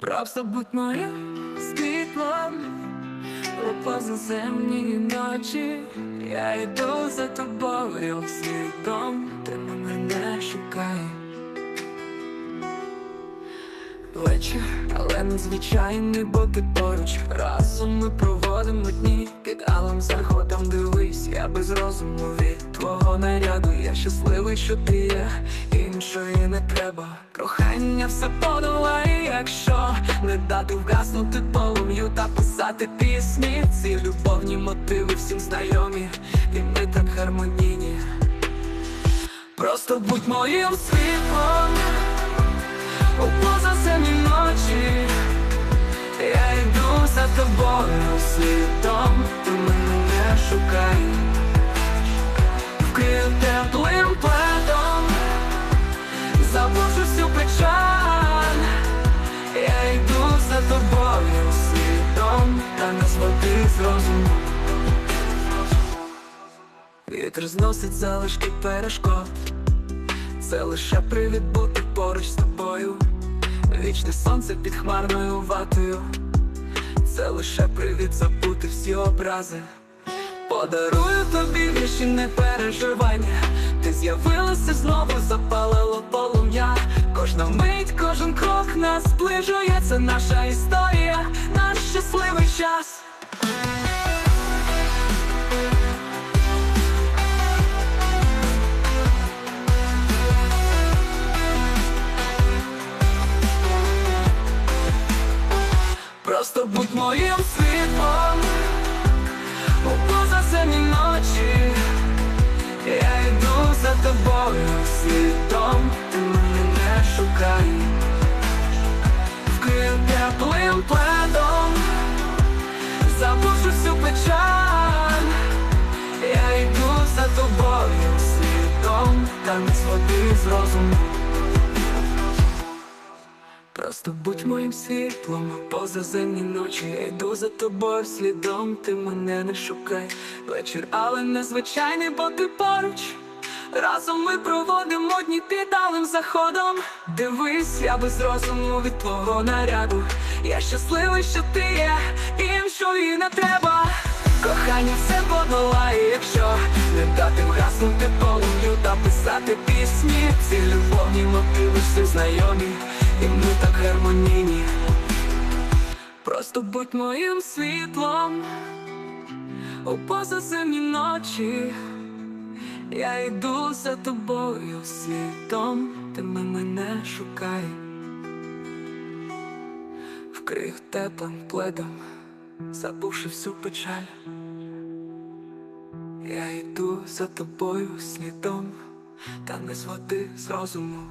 Просто будь моїм світлом у позаземні ночі. Я йду за тобою слідом, ти мене шукай. Вечір, але незвичайний, бо ти поруч Разом ми проводимо дні Під заходом дивись, я без розуму від твого наряду Я щасливий, що ти є, іншої не треба. Кохання все подолає, якщо не дати вгаснути полум'ю та писати пісні. Ці любовні мотиви всім знайомі, і ми так гармонійні. Просто будь моїм світлом у позасемні ночі. Я йду за тобою слідом, Вітер зносить залишки перешкод це лише привід бути поруч з тобою. Вічне сонце під хмарною ватою. Це лише привід забути всі образи. Подарую тобі вірші не переживання. Ти з'явилася знову, запалило полум'я. Кожна мить, кожен крок нас зближує. Це наша історія, наш щасливий час. Просто будь моїм світлом у позасемні ночі. Я йду за тобою світом, ти мене не шукай. Вкрив теплим пледом, забушу всю печаль. Я йду за тобою світом, та не сходи з розуму. Просто будь моїм світлом позаземні ночі Я йду за тобою слідом, ти мене не шукай. Вечір, але незвичайний, бо ти поруч. Разом ми проводимо дні під алим заходом. Дивись, я без розуму від твого наряду. Я щасливий, що ти є, іншої не треба. Кохання все подолає, якщо не дати вгаснути полум'ю та писати пісні. Ці любовні мотиви всі знайомі, і ми так гармонійні. Просто будь моїм світлом. У позасемні ночі. Я йду за тобою світом, ти мене шукай. Вкрив теплим пледом, забувши всю печаль. Я йду за тобою слідом, та не зводи з розуму